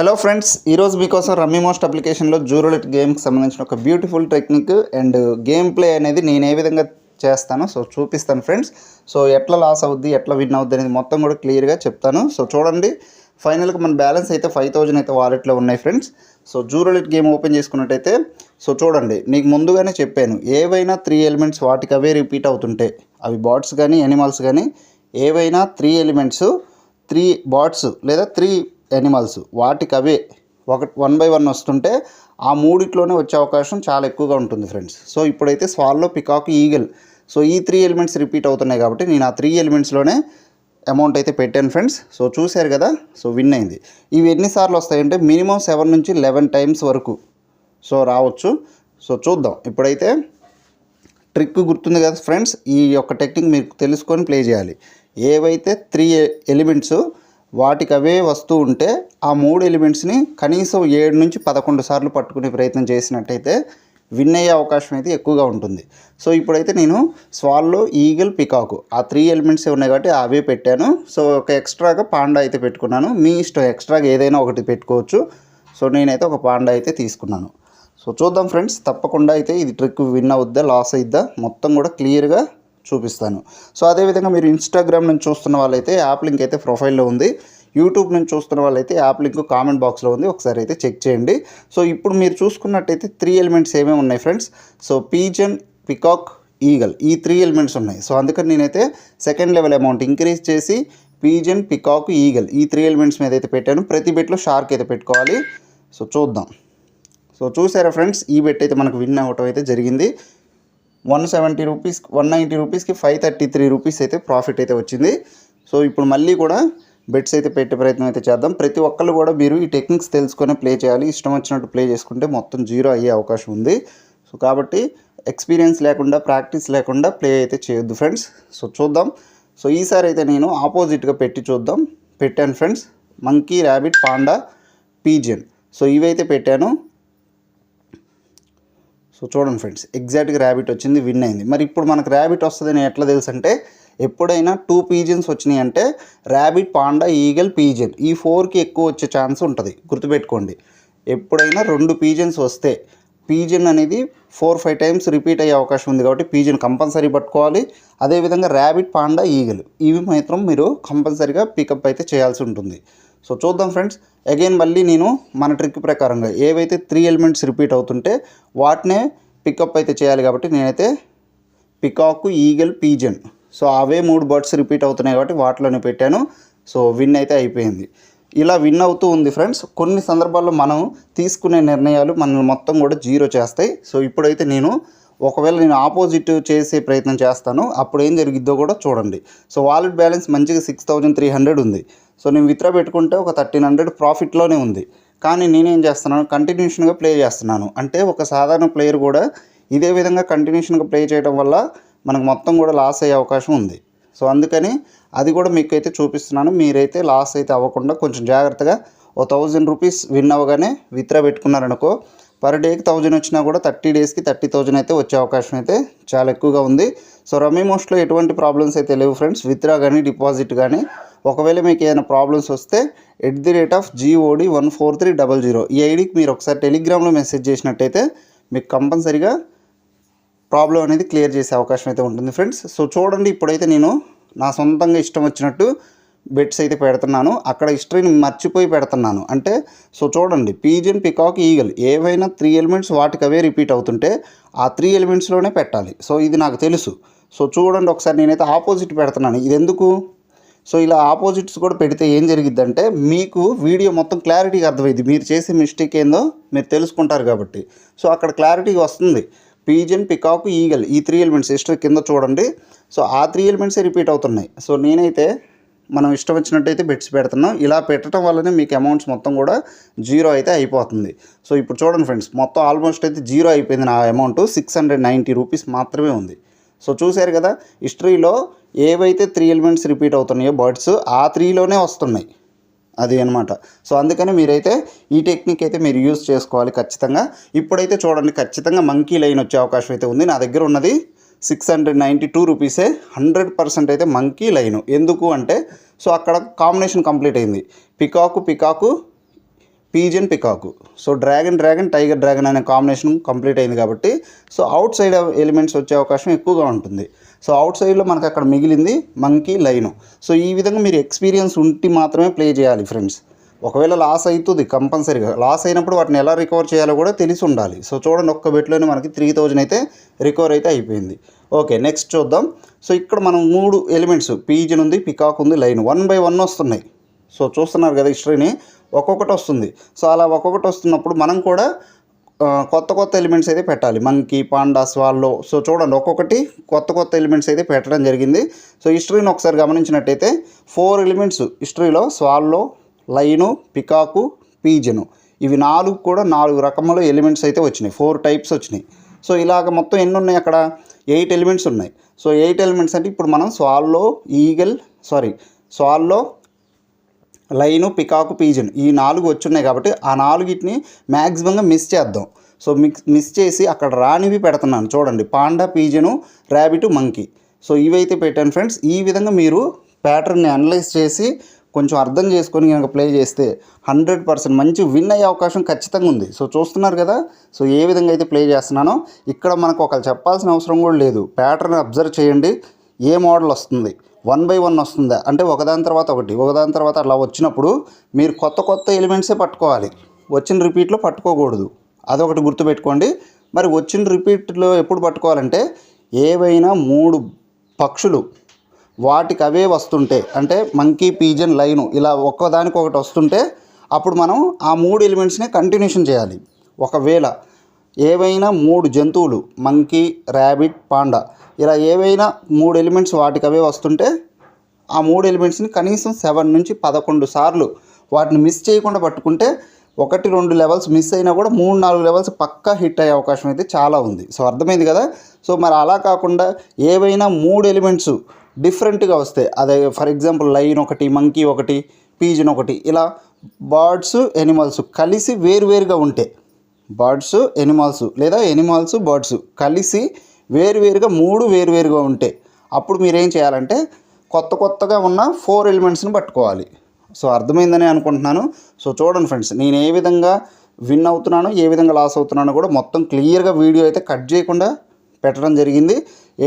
Hello friends ఈరోజు మీకోసం rummy most అప్లికేషన్లో జూరోలెట్ గేమ్కి సంబంధించిన ఒక beautiful technique and game play అనేది నేను ఏ విధంగా చేస్తాను సో చూపిస్తాను ఫ్రెండ్స్ సో ఎట్లా లాస్ అవుద్ది ఎట్లా విన్ అవుద్ది అనేది మొత్తం కూడా క్లియర్గా చెప్తాను. సో చూడండి ఫైనల్గా మన బ్యాలెన్స్ అయితే ఫైవ్ థౌజండ్ అయితే వాలెట్లో ఉన్నాయి friends so zoo roulette game open చేసుకున్నట్టయితే సో చూడండి నీకు ముందుగానే చెప్పాను ఏవైనా త్రీ ఎలిమెంట్స్ వాటికి అవే రిపీట్ అవుతుంటే అవి బాట్స్ కానీ ఎనిమల్స్ కానీ ఏవైనా త్రీ ఎలిమెంట్స్ త్రీ బాట్స్ లేదా త్రీ ఎనిమల్స్ వాటికి అవే. ఒక వన్ బై వన్ వస్తుంటే ఆ మూడిట్లోనే వచ్చే అవకాశం చాలా ఎక్కువగా ఉంటుంది ఫ్రెండ్స్ సో ఇప్పుడైతే స్వాల్లో పికాక్ ఈగల్. సో ఈ త్రీ ఎలిమెంట్స్ రిపీట్ అవుతున్నాయి కాబట్టి నేను ఆ త్రీ ఎలిమెంట్స్లోనే అమౌంట్ అయితే పెట్టాను ఫ్రెండ్స్ సో చూశారు కదా? సో విన్ అయింది. ఇవి ఎన్నిసార్లు వస్తాయంటే మినిమం సెవెన్ నుంచి లెవెన్ టైమ్స్ వరకు. సో రావచ్చు. సో చూద్దాం. ఇప్పుడైతే ట్రిక్ గుర్తుంది కదా ఫ్రెండ్స్ ఈ యొక్క టెక్నిక్ మీరు తెలుసుకొని ప్లే చేయాలి. ఏవైతే త్రీ ఎలిమెంట్స్ వాటికి అవే వస్తూ ఉంటే ఆ మూడు ఎలిమెంట్స్ని కనీసం ఏడు నుంచి పదకొండు సార్లు పట్టుకునే ప్రయత్నం చేసినట్టయితే విన్ అయ్యే అవకాశం అయితే ఎక్కువగా ఉంటుంది. సో ఇప్పుడైతే నేను స్వాల్లో ఈగల్ పికాకు ఆ త్రీ ఎలిమెంట్స్ ఉన్నాయి కాబట్టి అవే పెట్టాను. సో ఒక ఎక్స్ట్రాగా పాండా అయితే పెట్టుకున్నాను. మీ ఇష్టం ఎక్స్ట్రాగా ఏదైనా ఒకటి పెట్టుకోవచ్చు. సో నేనైతే ఒక పాండా అయితే తీసుకున్నాను. సో చూద్దాం ఫ్రెండ్స్ తప్పకుండా అయితే ఇది ట్రిక్ విన్ అవుద్దా లాస్ అయిద్దా మొత్తం కూడా క్లియర్గా చూపిస్తాను. సో అదేవిధంగా మీరు ఇన్స్టాగ్రామ్ నుంచి చూస్తున్న వాళ్ళైతే యాప్ లింక్ అయితే ప్రొఫైల్లో ఉంది. యూట్యూబ్ నుంచి చూస్తున్న వాళ్ళైతే యాప్ లింక్ కామెంట్ బాక్స్లో ఉంది. ఒకసారి అయితే చెక్ చేయండి. సో ఇప్పుడు మీరు చూసుకున్నట్టయితే త్రీ ఎలిమెంట్స్ ఏమేమి ఉన్నాయి friends? So pigeon peacock eagle ఈ త్రీ ఎలిమెంట్స్ ఉన్నాయి. సో అందుకని నేనైతే సెకండ్ లెవెల్ అమౌంట్ ఇంక్రీజ్ చేసి పీజన్ పికాక్ ఈగల్ ఈ త్రీ ఎలిమెంట్స్ మీద అయితే పెట్టాను. ప్రతి బెట్లో షార్క్ అయితే పెట్టుకోవాలి. సో చూద్దాం. సో చూసారా ఫ్రెండ్స్? ఈ బెట్ అయితే మనకు విన్ అవ్వటం అయితే జరిగింది. One seventy rupees one ninety రూపీస్కి ఫైవ్ థర్టీ త్రీ రూపీస్ అయితే ప్రాఫిట్ అయితే వచ్చింది. సో ఇప్పుడు మళ్ళీ కూడా బెట్స్ అయితే పెట్టే ప్రయత్నం అయితే చేద్దాం. ప్రతి ఒక్కళ్ళు కూడా మీరు ఈ టెక్నిక్స్ తెలుసుకొని ప్లే చేయాలి. ఇష్టం వచ్చినట్టు ప్లే చేసుకుంటే మొత్తం జీరో అయ్యే అవకాశం ఉంది. సో కాబట్టి ఎక్స్పీరియన్స్ లేకుండా ప్రాక్టీస్ లేకుండా ప్లే అయితే చేయొద్దు ఫ్రెండ్స్. సో చూద్దాం. సో ఈసారి అయితే నేను ఆపోజిట్గా పెట్టి చూద్దాం. పెట్టాను friends. Monkey rabbit panda pigeon. So ఇవైతే పెట్టాను. సో చూడండి ఫ్రెండ్స్ ఎగ్జాక్ట్గా ర్యాబిట్ వచ్చింది విన్ అయింది. మరి ఇప్పుడు మనకు ర్యాబిట్ వస్తుందని ఎట్లా తెలుసు అంటే ఎప్పుడైనా టూ పీజన్స్ వచ్చినాయి అంటే ర్యాబిట్ పాండా ఈగల్ పీజియన్ ఈ ఫోర్కి ఎక్కువ వచ్చే ఛాన్స్ ఉంటుంది. గుర్తుపెట్టుకోండి. ఎప్పుడైనా రెండు పీజన్స్ వస్తే పీజన్ అనేది ఫోర్ ఫైవ్ టైమ్స్ రిపీట్ అయ్యే అవకాశం ఉంది కాబట్టి పీజన్ కంపల్సరీ పట్టుకోవాలి. అదేవిధంగా ర్యాబిట్ పాండా ఈగలు ఇవి మాత్రం మీరు కంపల్సరీగా పికప్ అయితే చేయాల్సి ఉంటుంది. సో చూద్దాం ఫ్రెండ్స్. అగైన్ మళ్ళీ నేను మన ట్రిక్ ప్రకారంగా ఏవైతే త్రీ ఎలిమెంట్స్ రిపీట్ అవుతుంటే వాటినే పికప్ అయితే చేయాలి కాబట్టి నేనైతే పికాకు ఈగల్ పీజన్ సో అవే మూడు బర్డ్స్ రిపీట్ అవుతున్నాయి కాబట్టి వాటిలోనే పెట్టాను. సో విన్ అయితే అయిపోయింది. ఇలా విన్ అవుతూ ఉంది ఫ్రెండ్స్. కొన్ని సందర్భాల్లో మనం తీసుకునే నిర్ణయాలు మనల్ని మొత్తం కూడా జీరో చేస్తాయి. సో ఇప్పుడైతే నేను ఒకవేళ నేను ఆపోజిట్ చేసే ప్రయత్నం చేస్తాను అప్పుడు ఏం జరిగిద్దో కూడా చూడండి. సో వాలెట్ బ్యాలెన్స్ మంచిగా సిక్స్ థౌజండ్ త్రీ హండ్రెడ్ ఉంది. సో నేను విత్డ్రా పెట్టుకుంటే ఒక థర్టీన్ హండ్రెడ్ ప్రాఫిట్లోనే ఉంది. కానీ నేనేం చేస్తున్నాను కంటిన్యూషన్గా ప్లే చేస్తున్నాను. అంటే ఒక సాధారణ ప్లేయర్ కూడా ఇదే విధంగా కంటిన్యూషన్గా ప్లే చేయడం వల్ల మనకు మొత్తం కూడా లాస్ అయ్యే అవకాశం ఉంది. సో అందుకని అది కూడా మీకు అయితే చూపిస్తున్నాను. మీరైతే లాస్ అయితే అవ్వకుండా కొంచెం జాగ్రత్తగా ఓ థౌజండ్ రూపీస్ విన్ అవ్వగానే విత్డ్రా పెట్టుకున్నారనుకో పర్ డేకి థౌజండ్ వచ్చినా కూడా థర్టీ డేస్కి థర్టీ థౌజండ్ అయితే వచ్చే అవకాశం అయితే చాలా ఎక్కువగా ఉంది. సో రమ్మీ మోస్ట్లో ఎటువంటి ప్రాబ్లమ్స్ అయితే లేవు ఫ్రెండ్స్. విత్డ్రా కానీ డిపాజిట్ కానీ ఒకవేళ మీకు ఏదైనా ప్రాబ్లమ్స్ వస్తే at the rate of GOD one four three double zero. ఈ ఐడికి మీరు ఒకసారి టెలిగ్రామ్లో మెసేజ్ చేసినట్టయితే మీకు కంపల్సరీగా ప్రాబ్లం అనేది క్లియర్ చేసే అవకాశం అయితే ఉంటుంది ఫ్రెండ్స్. సో చూడండి ఇప్పుడైతే నేను నా సొంతంగా ఇష్టం వచ్చినట్టు బెట్స్ అయితే పెడుతున్నాను. అక్కడ హిస్టరీని మర్చిపోయి పెడుతున్నాను. అంటే సో చూడండి పీజన్ పికాక్ ఈగల్ ఏవైనా త్రీ ఎలిమెంట్స్ వాటికి అవే రిపీట్ అవుతుంటే ఆ త్రీ ఎలిమెంట్స్లోనే పెట్టాలి. సో ఇది నాకు తెలుసు. సో చూడండి ఒకసారి నేనైతే ఆపోజిట్ పెడుతున్నాను. ఇది ఎందుకు? సో ఇలా ఆపోజిట్స్ కూడా పెడితే ఏం జరిగిద్దంటే మీకు వీడియో మొత్తం క్లారిటీగా అర్థమైంది మీరు చేసే మిస్టేక్ ఏందో మీరు తెలుసుకుంటారు కాబట్టి. సో అక్కడ క్లారిటీగా వస్తుంది. పీజన్ పికాక్ ఈగల్ ఈ త్రీ ఎలిమెంట్స్ హిస్టరీ కింద చూడండి. సో ఆ త్రీ ఎలిమెంట్సే రిపీట్ అవుతున్నాయి. సో నేనైతే మనం ఇష్టం వచ్చినట్టయితే బెట్స్ పెడుతున్నాం. ఇలా పెట్టడం వల్లనే మీకు అమౌంట్స్ మొత్తం కూడా జీరో అయితే అయిపోతుంది. సో ఇప్పుడు చూడండి ఫ్రెండ్స్ మొత్తం ఆల్మోస్ట్ అయితే జీరో అయిపోయింది నా amount six hundred ninety rupees మాత్రమే ఉంది. సో చూశారు కదా హిస్టరీలో ఏవైతే త్రీ ఎలిమెంట్స్ రిపీట్ అవుతున్నాయో బర్డ్స్ ఆ త్రీలోనే వస్తున్నాయి. అది అనమాట సో అందుకని మీరైతే ఈ టెక్నిక్ అయితే మీరు యూజ్ చేసుకోవాలి ఖచ్చితంగా. ఇప్పుడైతే చూడండి ఖచ్చితంగా మంకీ లైన్ వచ్చే అవకాశం అయితే ఉంది. నా దగ్గర ఉన్నది సిక్స్ హండ్రెడ్ నైంటీ టూ రూపీసే హండ్రెడ్ పర్సెంట్ అయితే మంకీ లైన్. ఎందుకు అంటే సో అక్కడ కాంబినేషన్ కంప్లీట్ అయింది. Peacock peacock pigeon peacock. So dragon dragon tiger dragon అనే కాంబినేషన్ కంప్లీట్ అయింది కాబట్టి సో అవుట్ సైడ్ ఎలిమెంట్స్ వచ్చే అవకాశం ఎక్కువగా ఉంటుంది. సో అవుట్ సైడ్లో మనకు అక్కడ మిగిలింది మంకీ లైను. సో ఈ విధంగా మీరు ఎక్స్పీరియన్స్ ఉంటే మాత్రమే ప్లే చేయాలి ఫ్రెండ్స్. ఒకవేళ లాస్ అవుతుంది కంపల్సరీగా. లాస్ అయినప్పుడు వాటిని ఎలా రికవర్ చేయాలో కూడా తెలిసి ఉండాలి. సో చూడండి ఒక్క బెట్లోనే మనకి త్రీ థౌజండ్ అయితే రికవర్ అయితే అయిపోయింది. ఓకే నెక్స్ట్ చూద్దాం. సో ఇక్కడ మనం మూడు ఎలిమెంట్స్ పీజన్ ఉంది పికాక్ ఉంది లైన్ వన్ బై వన్ వస్తున్నాయి. సో చూస్తున్నారు కదా హిస్టరీని ఒక్కొక్కటి వస్తుంది. సో అలా ఒక్కొక్కటి వస్తున్నప్పుడు మనం కూడా కొత్త కొత్త ఎలిమెంట్స్ అయితే పెట్టాలి. మంకీ పాండాస్ వాళ్ళు సో చూడండి ఒక్కొక్కటి కొత్త కొత్త ఎలిమెంట్స్ అయితే పెట్టడం జరిగింది. సో హిస్టరీని ఒకసారి గమనించినట్టయితే ఫోర్ ఎలిమెంట్స్ హిస్టరీలో స్వాల్లో లైను పికాకు పీజను. ఇవి నాలుగు కూడా నాలుగు రకముల ఎలిమెంట్స్ అయితే వచ్చినాయి. ఫోర్ టైప్స్ వచ్చినాయి. సో ఇలాగ మొత్తం ఎన్ని ఉన్నాయి అక్కడ? ఎయిట్ ఎలిమెంట్స్ ఉన్నాయి. సో ఎయిట్ ఎలిమెంట్స్ అంటే ఇప్పుడు మనం swallow eagle sorry swallow line peacock pigeon ఈ నాలుగు వచ్చున్నాయి కాబట్టి ఆ నాలుగిటిని మ్యాక్సిమంగా మిస్ చేద్దాం. సో మిక్స్ మిస్ చేసి అక్కడ రానివి పెడుతున్నాను. చూడండి panda pigeon rabbit monkey. So ఇవైతే పెట్టాను ఫ్రెండ్స్. ఈ విధంగా మీరు ప్యాటర్న్ని అనలైజ్ చేసి కొంచెం అర్థం చేసుకొని కనుక ప్లే చేస్తే హండ్రెడ్ పర్సెంట్ మంచి విన్ అయ్యే అవకాశం ఖచ్చితంగా ఉంది. సో చూస్తున్నారు కదా? సో ఏ విధంగా అయితే ప్లే చేస్తున్నానో ఇక్కడ మనకు ఒకళ్ళు చెప్పాల్సిన అవసరం కూడా లేదు. ప్యాటర్న్ అబ్జర్వ్ చేయండి. ఏ మోడల్ వస్తుంది? వన్ బై వన్ వస్తుందా? అంటే ఒకదాని తర్వాత ఒకటి. ఒకదాని తర్వాత అలా వచ్చినప్పుడు మీరు కొత్త కొత్త ఎలిమెంట్సే పట్టుకోవాలి. వచ్చిన రిపీట్లో పట్టుకోకూడదు. అదొకటి గుర్తుపెట్టుకోండి. మరి వచ్చిన రిపీట్లో ఎప్పుడు పట్టుకోవాలంటే ఏవైనా మూడు పక్షులు వాటికి అవే వస్తుంటే అంటే మంకీ పీజన్ లైను ఇలా ఒక్కదానికి ఒకటి వస్తుంటే అప్పుడు మనం ఆ మూడు ఎలిమెంట్స్ని కంటిన్యూషన్ చేయాలి. ఒకవేళ ఏవైనా మూడు జంతువులు మంకీ ర్యాబిట్ పాండా ఇలా ఏవైనా మూడు ఎలిమెంట్స్ వాటికి అవే వస్తుంటే ఆ మూడు ఎలిమెంట్స్ని కనీసం సెవెన్ నుంచి పదకొండు సార్లు వాటిని మిస్ చేయకుండా పట్టుకుంటే ఒకటి రెండు లెవెల్స్ మిస్ అయినా కూడా మూడు నాలుగు లెవెల్స్ పక్కా హిట్ అయ్యే అవకాశం అయితే చాలా ఉంది. సో అర్థమైంది కదా? సో మరి అలా కాకుండా ఏవైనా మూడు ఎలిమెంట్స్ డిఫరెంట్గా వస్తాయి. అదే ఫర్ ఎగ్జాంపుల్ లైన్ ఒకటి మంకీ ఒకటి పీజన్ ఒకటి ఇలా బర్డ్స్ ఎనిమల్స్ కలిసి వేరువేరుగా ఉంటే బర్డ్స్ ఎనిమల్స్ లేదా ఎనిమల్స్ బర్డ్స్ కలిసి వేరువేరుగా మూడు వేరువేరుగా ఉంటే అప్పుడు మీరేం చేయాలంటే కొత్త కొత్తగా ఉన్న ఫోర్ ఎలిమెంట్స్ని పట్టుకోవాలి. సో అర్థమైందని అనుకుంటున్నాను. సో చూడండి ఫ్రెండ్స్ నేను ఏ విధంగా విన్ అవుతున్నానో ఏ విధంగా లాస్ అవుతున్నానో కూడా మొత్తం క్లియర్గా వీడియో అయితే కట్ చేయకుండా పెట్టడం జరిగింది.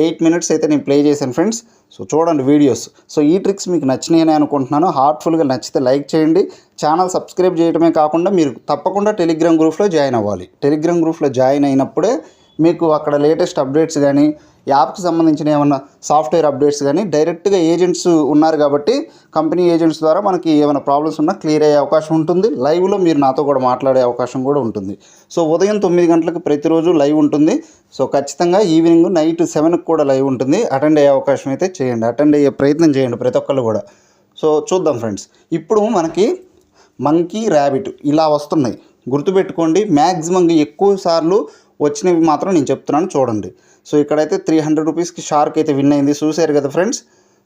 ఎయిట్ మినిట్స్ అయితే నేను ప్లే చేశాను ఫ్రెండ్స్. సో చూడండి వీడియోస్. సో ఈ ట్రిక్స్ మీకు నచ్చినాయని అనుకుంటున్నాను. హార్ట్ఫుల్గా నచ్చితే లైక్ చేయండి. ఛానల్ సబ్స్క్రైబ్ చేయడమే కాకుండా మీరు తప్పకుండా టెలిగ్రామ్ గ్రూప్లో జాయిన్ అవ్వాలి. టెలిగ్రామ్ గ్రూప్లో జాయిన్ అయినప్పుడే మీకు అక్కడ లేటెస్ట్ అప్డేట్స్ కానీ యాప్కి సంబంధించిన ఏమైనా సాఫ్ట్వేర్ అప్డేట్స్ కానీ డైరెక్ట్గా ఏజెంట్స్ ఉన్నారు కాబట్టి కంపెనీ ఏజెంట్స్ ద్వారా మనకి ఏమైనా ప్రాబ్లమ్స్ ఉన్నా క్లియర్ అయ్యే అవకాశం ఉంటుంది. లైవ్లో మీరు నాతో కూడా మాట్లాడే అవకాశం కూడా ఉంటుంది. సో ఉదయం తొమ్మిది గంటలకు ప్రతిరోజు లైవ్ ఉంటుంది. సో ఖచ్చితంగా ఈవినింగ్ నైట్ సెవెన్కి కూడా లైవ్ ఉంటుంది. అటెండ్ అయ్యే అవకాశం అయితే చేయండి. అటెండ్ అయ్యే ప్రయత్నం చేయండి ప్రతి ఒక్కళ్ళు కూడా. సో చూద్దాం ఫ్రెండ్స్. ఇప్పుడు మనకి మంకీ ర్యాబిట్ ఇలా వస్తున్నాయి. గుర్తుపెట్టుకోండి మ్యాక్సిమంగా ఎక్కువ సార్లు వచ్చినవి మాత్రం నేను చెప్తున్నాను చూడండి. సో ఇక్కడైతే త్రీ హండ్రెడ్ రూపీస్కి షార్క్ అయితే విన్ అయింది. చూశారు కదా friends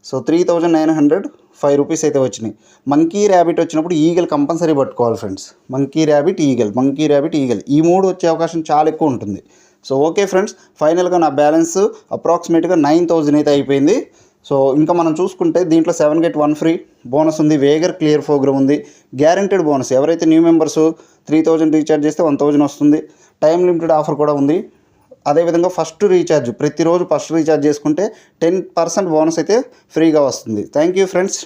so three thousand nine hundred five rupees అయితే వచ్చినాయి. మంకీ ర్యాబిట్ వచ్చినప్పుడు ఈగల్ కంపల్సరీ పట్టుకోవాలి friends monkey rabbit eagle monkey rabbit eagle ఈ మూడు వచ్చే అవకాశం చాలా ఎక్కువ ఉంటుంది. సో ఓకే ఫ్రెండ్స్ ఫైనల్గా నా బ్యాలెన్స్ అప్రాక్సిమేట్గా నైన్ థౌజండ్ అయితే అయిపోయింది. సో ఇంకా మనం చూసుకుంటే దీంట్లో seven get one free bonus ఉంది. వేగర్ క్లియర్ ప్రోగ్రామ్ ఉంది. గ్యారంటెడ్ బోనస్ ఎవరైతే new members three thousand recharge చేస్తే వన్ థౌజండ్ వస్తుంది. టైం లిమిటెడ్ ఆఫర్ కూడా ఉంది. అదేవిధంగా ఫస్ట్ రీఛార్జ్ ప్రతిరోజు ఫస్ట్ రీఛార్జ్ చేసుకుంటే టెన్ పర్సెంట్ బోనస్ అయితే ఫ్రీగా వస్తుంది. Thank you friends.